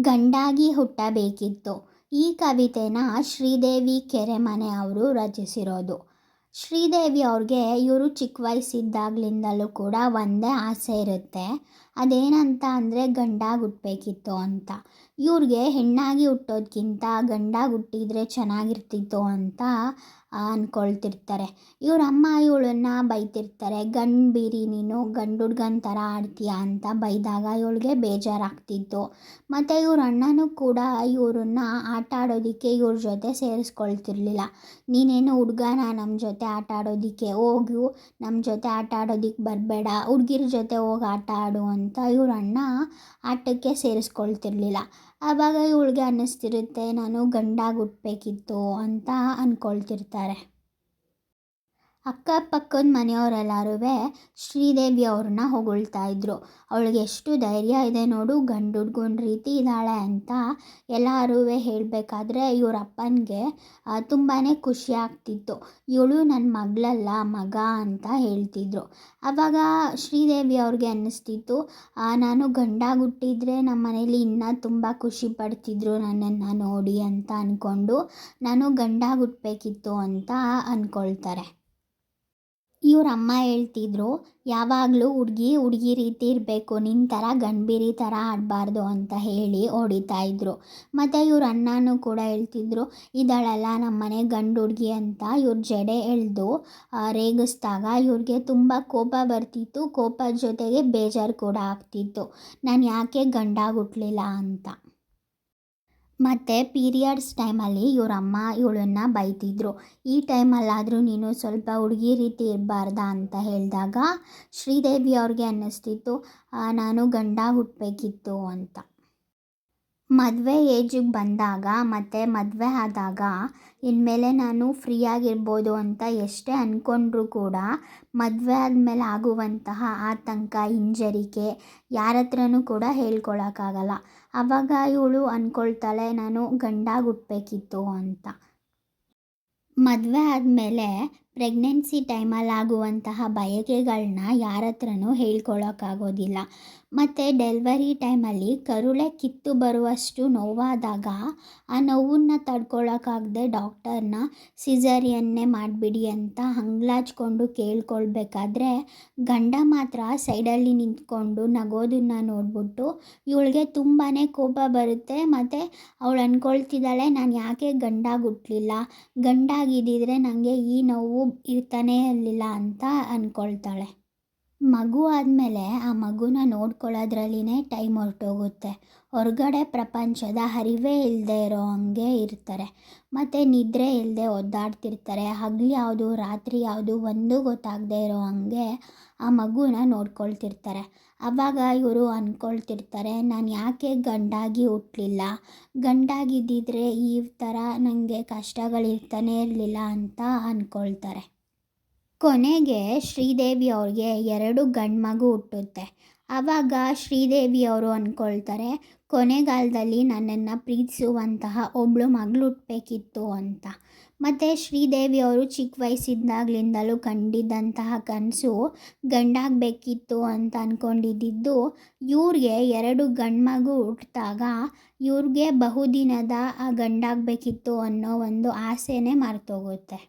ಗಂಡಾಗಿ ಹುಟ್ಟಬೇಕಿತ್ತು. ಈ ಕವಿತೆನ ಶ್ರೀದೇವಿ ಕೆರೆಮನೆ ಅವರು ರಚಿಸಿರೋದು. ಶ್ರೀದೇವಿ ಅವ್ರಿಗೆ ಇವರು ಚಿಕ್ಕ ವಯಸ್ಸಿದ್ದಾಗಲಿಂದಲೂ ಕೂಡ ಒಂದೇ ಆಸೆ ಇರುತ್ತೆ. ಅದೇನಂತ ಅಂದರೆ ಗಂಡಾಗಿ ಹುಟ್ಟಬೇಕಿತ್ತು ಅಂತ. ಇವ್ರಿಗೆ ಹೆಣ್ಣಾಗಿ ಹುಟ್ಟೋದ್ಕಿಂತ ಗಂಡಾಗಿ ಹುಟ್ಟಿದರೆ ಚೆನ್ನಾಗಿರ್ತಿತ್ತು ಅಂತ ಅಂದ್ಕೊಳ್ತಿರ್ತಾರೆ ಇವ್ರ ಅಮ್ಮ ಇವಳನ್ನ ಬೈತಿರ್ತಾರೆ, ಗಂಡು ಬೀರಿ ನೀನು, ಗಂಡು ಹುಡ್ಗನ ಥರ ಆಡ್ತೀಯ ಅಂತ ಬೈದಾಗ ಇವಳಿಗೆ ಬೇಜಾರಾಗ್ತಿತ್ತು. ಮತ್ತು ಇವ್ರ ಅಣ್ಣನೂ ಕೂಡ ಇವ್ರನ್ನ ಆಟ ಆಡೋದಕ್ಕೆ ಇವ್ರ ಜೊತೆ ಸೇರಿಸ್ಕೊಳ್ತಿರ್ಲಿಲ್ಲ. ನೀನೇನು ಹುಡ್ಗನ ನಮ್ಮ ಜೊತೆ ಆಟ ಆಡೋದಕ್ಕೆ ಹೋಗು ನಮ್ಮ ಜೊತೆ ಆಟ ಆಡೋದಕ್ಕೆ ಬರಬೇಡ, ಹುಡ್ಗಿರ ಜೊತೆ ಹೋಗಿ ಆಟ ಆಡು ಅಂತ ಇವ್ರ ಅಣ್ಣ ಆಟಕ್ಕೆ ಸೇರಿಸ್ಕೊಳ್ತಿರ್ಲಿಲ್ಲ. ಆವಾಗ ಇವಳಿಗೆ ಅನ್ನಿಸ್ತಿರುತ್ತೆ ನಾನು ಗಂಡಾಗಿ ಹುಟ್ಟಬೇಕಿತ್ತು ಅಂತ ಅಂದ್ಕೊಳ್ತಿರ್ತಾರೆ ಅಕ್ಕಪಕ್ಕದ ಮನೆಯವರೆಲ್ಲರೂ ಶ್ರೀದೇವಿ ಅವ್ರನ್ನ ಹೊಗಳ್ತಾ ಇದ್ರು. ಅವಳಿಗೆ ಎಷ್ಟು ಧೈರ್ಯ ಇದೆ ನೋಡು ಗಂಡು ಹುಡ್ಗನ ರೀತಿ ಇದ್ದಾಳೆ ಅಂತ ಎಲ್ಲರೂ ಹೇಳಬೇಕಾದ್ರೆ ಇವ್ರ ಅಪ್ಪನಿಗೆ ತುಂಬಾ ಖುಷಿ ಆಗ್ತಿತ್ತು. ಇವಳು ನನ್ನ ಮಗಳಲ್ಲ, ಮಗ ಅಂತ ಹೇಳ್ತಿದ್ರು. ಆವಾಗ ಶ್ರೀದೇವಿ ಅವ್ರಿಗೆ ಅನ್ನಿಸ್ತಿತ್ತು ನಾನು ಗಂಡ ಹುಟ್ಟಿದ್ರೆ ನಮ್ಮ ಮನೇಲಿ ಇನ್ನೂ ತುಂಬ ಖುಷಿ ಪಡ್ತಿದ್ರು ನನ್ನನ್ನು ನೋಡಿ ಅಂತ ಅಂದ್ಕೊಂಡು ನಾನು ಗಂಡ ಹುಟ್ಟಬೇಕಿತ್ತು ಅಂತ ಅಂದ್ಕೊಳ್ತಾರೆ ಇವ್ರ ಅಮ್ಮ ಹೇಳ್ತಿದ್ರು, ಯಾವಾಗಲೂ ಹುಡುಗಿ ಹುಡುಗಿ ರೀತಿ ಇರಬೇಕು ನಿನ್ನ ಥರ ಗಂಭೀರಿ ಥರ ಆಡಬಾರ್ದು ಅಂತ ಹೇಳಿ ಹೊಡಿತಾ ಇದ್ರು. ಮತ್ತು ಇವ್ರ ಅಣ್ಣನೂ ಕೂಡ ಹೇಳ್ತಿದ್ರು, ಇದಳಲ್ಲ ನಮ್ಮ ಮನೆ ಗಂಡು ಹುಡುಗಿ ಅಂತ ಇವ್ರ ಜಡೆ ಎಳೆದು ರೇಗಿಸ್ದಾಗ ಇವ್ರಿಗೆ ತುಂಬ ಕೋಪ ಬರ್ತಿತ್ತು, ಕೋಪದ ಜೊತೆಗೆ ಬೇಜಾರು ಕೂಡ ಆಗ್ತಿತ್ತು. ನಾನು ಯಾಕೆ ಗಂಡಾಗುಟ್ಲಿಲ್ಲ ಅಂತ. ಮತ್ತು ಪೀರಿಯಡ್ಸ್ ಟೈಮಲ್ಲಿ ಇವ್ರ ಅಮ್ಮ ಇವಳನ್ನು ಬೈತಿದ್ರು. ಈ ಟೈಮಲ್ಲಾದರೂ ನೀನು ಸ್ವಲ್ಪ ಹುಡುಗಿ ರೀತಿ ಇರಬಾರ್ದಾ ಅಂತ ಹೇಳಿದಾಗ ಶ್ರೀದೇವಿ ಅವ್ರಿಗೆ ಅನ್ನಿಸ್ತಿತ್ತು ನಾನು ಗಂಡ ಹುಟ್ಟಬೇಕಿತ್ತು ಅಂತ. ಮದುವೆ ಏಜಿಗೆ ಬಂದಾಗ ಮತ್ತು ಮದುವೆ ಆದಾಗ ಇನ್ಮೇಲೆ ನಾನು ಫ್ರೀಯಾಗಿರ್ಬೋದು ಅಂತ ಎಷ್ಟೇ ಅಂದ್ಕೊಂಡ್ರೂ ಕೂಡ ಮದುವೆ ಆದಮೇಲೆ ಆಗುವಂತಹ ಆತಂಕ, ಹಿಂಜರಿಕೆ ಯಾರ ಹತ್ರನೂ ಕೂಡ ಹೇಳ್ಕೊಳಕ್ಕಾಗಲ್ಲ. ಆವಾಗ ಇವಳು ಅಂದ್ಕೊಳ್ತಾಳೆ ನಾನು ಗಂಡಾಗಿ ಹುಟ್ಟಬೇಕಿತ್ತು ಅಂತ. ಮದುವೆ ಆದಮೇಲೆ ಪ್ರೆಗ್ನೆನ್ಸಿ ಟೈಮಲ್ಲಿ ಆಗುವಂತಹ ಬಯಕೆಗಳನ್ನ ಯಾರ ಹತ್ರನೂ ಹೇಳ್ಕೊಳ್ಳೋಕ್ಕಾಗೋದಿಲ್ಲ ಮತ್ತು ಡೆಲ್ವರಿ ಟೈಮಲ್ಲಿ ಕರುಳೆ ಕಿತ್ತು ಬರುವಷ್ಟು ನೋವಾದಾಗ ಆ ನೋವನ್ನ ತಡ್ಕೊಳ್ಳೋಕ್ಕಾಗದೆ ಡಾಕ್ಟರ್ನ ಸಿಸರಿಯನ್ನೇ ಮಾಡಿಬಿಡಿ ಅಂತ ಹಂಗ್ಲಾಚ್ಕೊಂಡು ಕೇಳ್ಕೊಳ್ಬೇಕಾದ್ರೆ ಗಂಡ ಮಾತ್ರ ಸೈಡಲ್ಲಿ ನಿಂತ್ಕೊಂಡು ನಗೋದನ್ನು ನೋಡ್ಬಿಟ್ಟು ಇವಳಿಗೆ ತುಂಬಾ ಕೋಪ ಬರುತ್ತೆ. ಮತ್ತು ಅವಳು ಅಂದ್ಕೊಳ್ತಿದ್ದಾಳೆ ನಾನು ಯಾಕೆ ಗಂಡಾಗಿ ಹುಟ್ಟಲಿಲ್ಲ ಗಂಡಾಗಿದ್ದಿದ್ರೆ ನನಗೆ ಈ ನೋವು ಇರ್ತಾನೇ ಇರಲಿಲ್ಲ ಅಂತ ಅಂದ್ಕೊಳ್ತಾಳೆ ಮಗು ಆದಮೇಲೆ ಆ ಮಗುನ ನೋಡ್ಕೊಳ್ಳೋದ್ರಲ್ಲಿನೇ ಟೈಮ್ ಹೊರಟೋಗುತ್ತೆ. ಹೊರಗಡೆ ಪ್ರಪಂಚದ ಹರಿವೇ ಇಲ್ಲದೆ ಇರೋ ಹಂಗೆ ಇರ್ತಾರೆ. ಮತ್ತು ನಿದ್ರೆ ಇಲ್ಲದೆ ಒದ್ದಾಡ್ತಿರ್ತಾರೆ. ಹಗಲು ಯಾವುದು, ರಾತ್ರಿ ಯಾವುದು ಒಂದು ಗೊತ್ತಾಗದೇ ಇರೋ ಹಂಗೆ ಆ ಮಗುನ ನೋಡ್ಕೊಳ್ತಿರ್ತಾರೆ. ಆವಾಗ ಇವರು ಅಂದ್ಕೊಳ್ತಿರ್ತಾರೆ ನಾನು ಯಾಕೆ ಗಂಡಾಗಿ ಹುಟ್ಟಲಿಲ್ಲ ಗಂಡಾಗಿದ್ದಿದ್ರೆ ಈ ಥರ ನನಗೆ ಕಷ್ಟಗಳಿರ್ತಾನೆ ಇರಲಿಲ್ಲ ಅಂತ ಅಂದ್ಕೊಳ್ತಾರೆ ಕೊನೆಗೆ ಶ್ರೀದೇವಿ ಅವ್ರಿಗೆ ಎರಡು ಗಂಡು ಮಗು ಹುಟ್ಟುತ್ತೆ. ಆವಾಗ ಶ್ರೀದೇವಿ ಅವರು ಅಂದ್ಕೊಳ್ತಾರೆ ಕೊನೆಗಾಲದಲ್ಲಿ ನನ್ನನ್ನು ಪ್ರೀತಿಸುವಂತಹ ಒಬ್ಬಳು ಮಗಳು ಹುಟ್ಟಬೇಕಿತ್ತು ಅಂತ. ಮತ್ತು ಶ್ರೀದೇವಿ ಅವರು ಚಿಕ್ಕ ವಯಸ್ಸಿದ್ದಾಗಲಿಂದಲೂ ಕಂಡಿದ್ದಂತಹ ಕನಸು ಗಂಡಾಗಬೇಕಿತ್ತು ಅಂತ ಅಂದ್ಕೊಂಡಿದ್ದಿದ್ದು ಇವ್ರಿಗೆ ಎರಡು ಗಂಡು ಮಗು ಹುಟ್ಟಿದಾಗ ಇವ್ರಿಗೆ ಬಹುದಿನದ ಆ ಗಂಡಾಗಬೇಕಿತ್ತು ಅನ್ನೋ ಒಂದು ಆಸೆನೇ ಮರ್ತೋಗುತ್ತೆ.